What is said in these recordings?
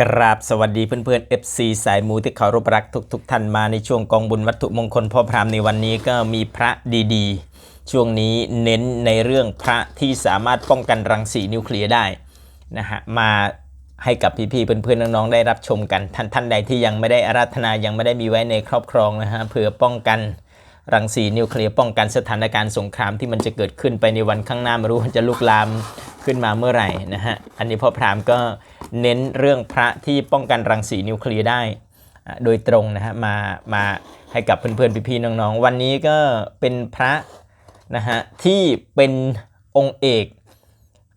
กราบสวัสดีเพื่อนๆ FC สายมูที่เคารพรักทุกๆทท่านมาในช่วงกองบุญวัตถุมงคลพ่อพรามในวันนี้ก็มีพระดีๆ ช่วงนี้เน้นในเรื่องพระที่สามารถป้องกันรังสีนิวเคลียร์ได้นะฮะมาให้กับพี่ๆเพื่อนๆน้องๆได้รับชมกันท่านท่านใดที่ยังไม่ได้อาราธนายังไม่ได้มีไว้ในครอบครองนะฮะเพื่อป้องกันรังสีนิวเคลียร์ป้องกันสถานการณ์สงครามที่มันจะเกิดขึ้นไปในวันข้างหน้าไม่รู้จะลุกลามขึ้นมาเมื่อไหร่นะฮะอันนี้พ่อพรามก็ เน้นเรื่องพระที่ป้องกันรังสีนิวเคลียร์ได้ โดยตรงนะฮะมามาให้กับเพื่อนๆพี่ๆน้องๆ วันนี้ก็เป็นพระนะฮะที่เป็นองค์เอก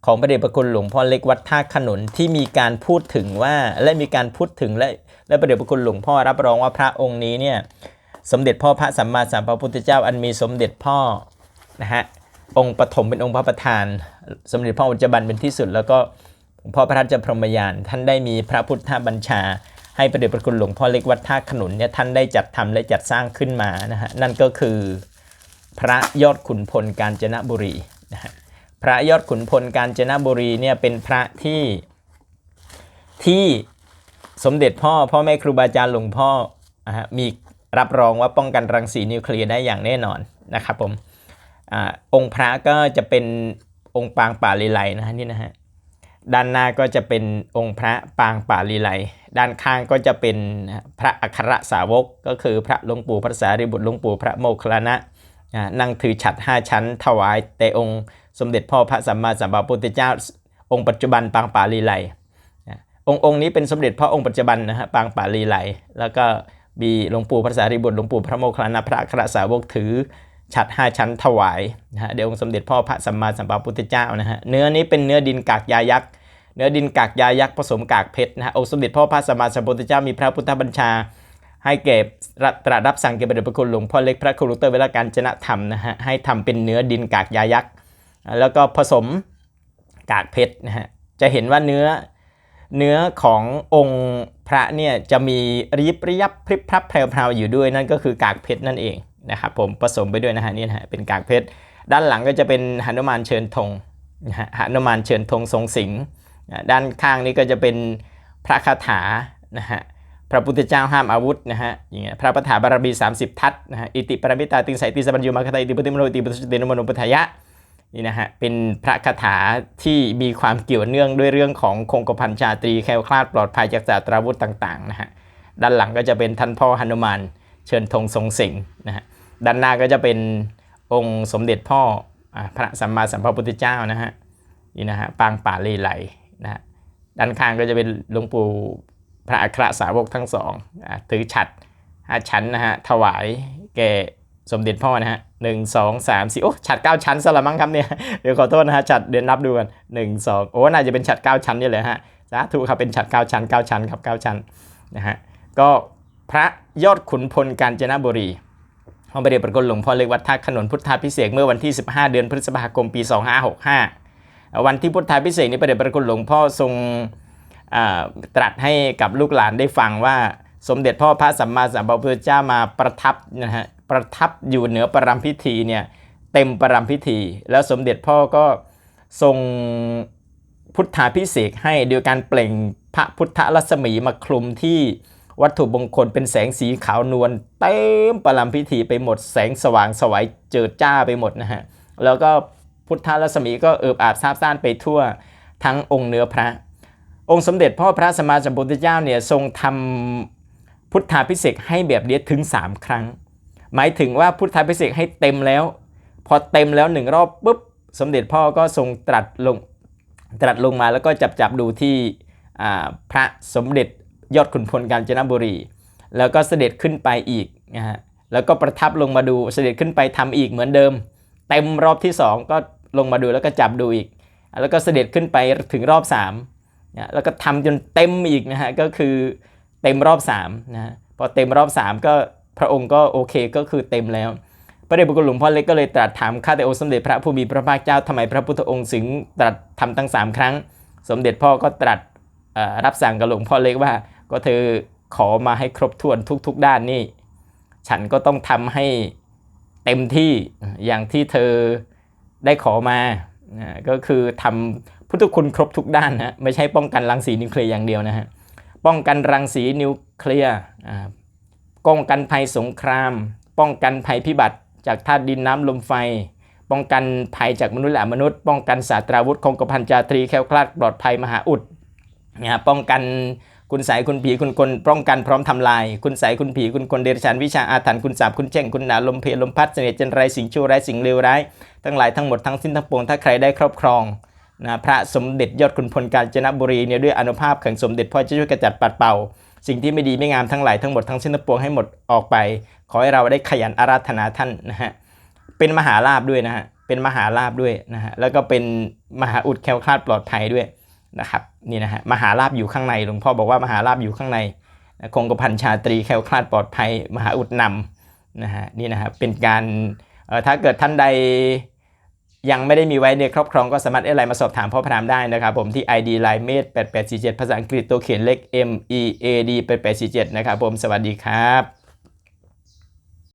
ของพระเดชพระคุณหลวงพ่อเล็กวัดท่าขนุนที่มีการพูดถึงว่าและมีการพูดถึงและและพระเดชพระคุณหลวงพ่อรับรองว่าพระองค์นี้เนี่ยสมเด็จพ่อพระสัมมาสัมพุทธเจ้าอันมีสมเด็จพ่อนะฮะองค์ปฐมเป็นองค์พระประธาน สมเด็จพ่ออุจจบันเป็นที่สุดแล้วก็ ลวงพ่อพระราชพรหมยานท่านได้มีพระพุทธบัญชา ให้พระเดชพระคุณหลวงพ่อเล็กวัดท่าขนุนเนี่ยท่านได้จัดทำและจัดสร้างขึ้นมานะฮะนั่นก็คือพระยอดขุนพลกาญจนบุรีนะฮะพระยอดขุนพลกาญจนบุรีเนี่ยเป็นพระที่ที่สมเด็จพ่อพ่อแม่ครูบาอาจารย์หลวงพ่ออะฮะมีรับรองว่าป้องกันรังสีนิวเคลียร์ได้อย่างแน่นอนนะครับผมอาองค์พระก็จะเป็นองค์ปางป่าลีไลนะฮะนี่นะฮะ ด้านหน้าก็จะเป็นองค์พระปางป่าลีไลด้านข้างก็จะเป็นพระอัครสาวก ก็คือพระหลวงปู่พระสารีบุตรหลวงปู่พระโมคคัลลานะนั่งถือฉัตร5ชั้น ถวายแต่องค์สมเด็จพ่อพระสัมมาสัมพุทธเจ้า องค์ปัจจุบันปางป่าลีไลองค์องค์นี้เป็นสมเด็จพ่อองค์ปัจจุบันนะฮะปางป่าลีไลแล้วก็มีหลวงปู่พระสารีบุตรหลวงปู่พระโมคคัลลานะพระอัครสาวกถือ ฉัตร5ชั้นถวายนะฮะเดี๋ยวองค์สมเด็จพ่อพระสัมมาสัมพุทธเจ้านะฮะเนื้อนี้เป็นเนื้อดินกากยายักษ์เนื้อดินกากยายักษ์ผสมกากเพชรนะฮะองค์สมเด็จพ่อพระสัมมาสัมพุทธเจ้ามีพระพุทธบัญชา ให้เก็บตรัสรับสั่งเก็บเดชพระคุณหลวงพ่อเล็กพระครูเตอร์เวลาการจนะธรรมนะฮะให้ทำเป็นเนื้อดินกากยายักษ์แล้วก็ผสมกากเพชรนะฮะจะเห็นว่าเนื้อเนื้อขององค์พระเนี่ยจะมีริบระยับพริบพรับแพรวๆอยู่ด้วยนั่นก็คือกากเพชรนั่นเอง นะครับผมผสมไปด้วยนะฮะนี่นะฮะเป็นกากเพชร ด้านหลังก็จะเป็นหนุมานเชิญธงนะฮะหนุมานเชิญธงทรงสิงห์ด้านข้างนี้ก็จะเป็นพระคาถานะฮะพระพุทธเจ้าห้ามอาวุธนะฮะอย่างเงี้ยพระปฐาบารมี 30 ทัศนะฮะอิติปรมิตาติงใสติสบัญญูมาคตาอิติปฏิมโนติปตุสตินมโนปุทยะนี่นะฮะเป็นพระคาถาที่มีความเกี่ยวเนื่องด้วยเรื่องของคงกระพันชาตรีแคล้วคลาดปลอดภัยจากศาตราวุธต่างๆนะฮะด้านหลังก็จะเป็นท่านพ่อหนุมานเชิญธงทรงสิงห์นะฮะ ด้านหน้าก็จะเป็นองค์สมเด็จพ่อพระสัมมาสัมพุทธเจ้านะฮะนี่นะฮะปางป่าเลไหลนะฮะด้านข้างก็จะเป็นหลวงปู่พระอัครสาวกทั้งสองถือฉัตรห้าชั้นนะฮะถวายแก่สมเด็จพ่อนะฮะหนึ่งสองสามสี่โอ้ฉัตรเก้าชั้นสละมั้งครับเนี่ยเดี๋ยวขอโทษนะฮะฉัตรเดี๋ยวนับดูกันหนึ่งสองโอ้น่าจะเป็นฉัตรเก้าชั้นนี่เลยฮะสาธุครับเป็นฉัตรเก้าชั้นเก้าชั้นครับเก้าชั้นนะฮะก็พระยอดขุนพลกาญจนบุรี พระบรมปรากฏหลวงพ่อเล็กวัดท่าขนนพุทธาพิเศษเมื่อวันที่ 15 เดือนพฤษภาคมปี 2565 วันที่พุทธาพิเศษนี้พระเดชพระคุณหลวงพ่อทรงตรัสให้กับลูกหลานได้ฟังว่าสมเด็จพ่อพระสัมมาสัมพุทธเจ้ามาประทับนะฮะประทับอยู่เหนือประรำพิธีเนี่ยเต็มประรำพิธี แล้วสมเด็จพ่อก็ทรงพุทธาพิเศษให้โดยการเปล่งพระพุทธรัศมีมาคลุมที่ วัตถุมงคลเป็นแสงสีขาวนวลเต็มประรำพิธีไปหมดแสงสว่างสวัยเจิดจ้าไปหมดนะฮะแล้วก็พุทธรัศมีก็เอิบอาบซาบซ่านไปทั่วทั้งองค์เนื้อพระ องค์สมเด็จพ่อพระสมมาสัมพุทธเจ้าเนี่ยทรงทำพุทธาพิเศษให้แบบนี้ถึง 3 ครั้ง หมายถึงว่าพุทธาพิเศษให้เต็มแล้ว พอเต็มแล้วหนึ่งรอบปุ๊บสมเด็จพ่อก็ทรงตรัสลงตรัสลงมาแล้วก็จับจับดูที่พระสมเด็จ ยอดขุนพลกาญจนบุรี แล้วก็เสด็จขึ้นไปอีกนะฮะแล้วก็ประทับลงมาดูเสด็จขึ้นไปทำอีกเหมือนเดิม เต็มรอบที่สองก็ลงมาดูแล้วก็จับดูอีก แล้วก็เสด็จขึ้นไปถึงรอบสามนะแล้วก็ทำจนเต็มอีกนะฮะก็คือเต็มรอบ3นะฮะพอเต็มรอบ 3 ก็พระองค์ก็โอเคก็คือเต็มแล้วพระเดชพระคุณหลวงพ่อเล็กก็เลยตรัสถามข้าแต่องค์สมเด็จพระผู้มีพระภาคเจ้าทำไมพระพุทธองค์ถึงตรัสทำตั้ง3ครั้ง สมเด็จพ่อก็ตรัสรับสั่งกับหลวงพ่อเล็กว่า ก็เธอขอมาให้ครบถ้วนทุก ๆ ด้านนี่ ฉันก็ต้องทำให้เต็มที่อย่างที่เธอได้ขอมาก็คือทำพุทธคุณครบทุกด้านนะไม่ใช่ป้องกันรังสีนิวเคลียร์อย่างเดียวนะฮะป้องกันรังสีนิวเคลียร์ป้องกันภัยสงคราม ป้องกันภัยพิบัติจากธาตุดินน้ำลมไฟ ป้องกันภัยจากมนุษย์และมนุษย์ ป้องกันสาตราวุธคงกระพันจาตรีแคล้วคลาดปลอดภัยมหาอุดนะป้องกัน คุณสายคุณผีคุณคนป้องกันพร้อมทำลาย คุณสายคุณผีคุณคนเดรัจฉานวิชาอาถรรพ์คุณสาบคุณแจ้งคุณหนาลมเพลลมพัดเสน่ห์จันไรสิ่งชั่วร้ายสิ่งเลวร้ายทั้งหลายทั้งหมดทั้งสิ้นทั้งปวงถ้าใครได้ครอบครองนะพระสมเด็จยอดคุณพลกาญจนบุรีเนี่ยด้วยอนุภาพแข่งสมเด็จพ่อจะช่วยกระจัดปัดเป่า สิ่งที่ไม่ดีไม่งามทั้งหลายทั้งหมดทั้งสิ้นทั้งปวงให้หมดออกไป ขอให้เราได้ขยันอาราธนาท่านนะฮะเป็นมหาลาบด้วยนะฮะเป็นมหาลาบด้วยนะฮะแล้วก็เป็นมหาอุดแคล้วคลาดปลอดภัยด้วย นะครับนี่นะฮะมหาลาบอยู่ข้างในหลวงพ่อบอกว่ามหาลาบอยู่ข้างในคงกระพันชาตรีแคล้วคลาดปลอดภัย มหาอุดนำนะฮะนี่นะฮะเป็นการถ้าเกิดท่านใดยังไม่ได้มีไว้ในครอบครองก็สามารถแอดไลน์มาสอบถามพ่อพรามได้นะครับผมที่ ID Line เมด8847 ภาษาอังกฤษตัวเขียนเลข M E A D 8847 นะครับผมสวัสดีครับ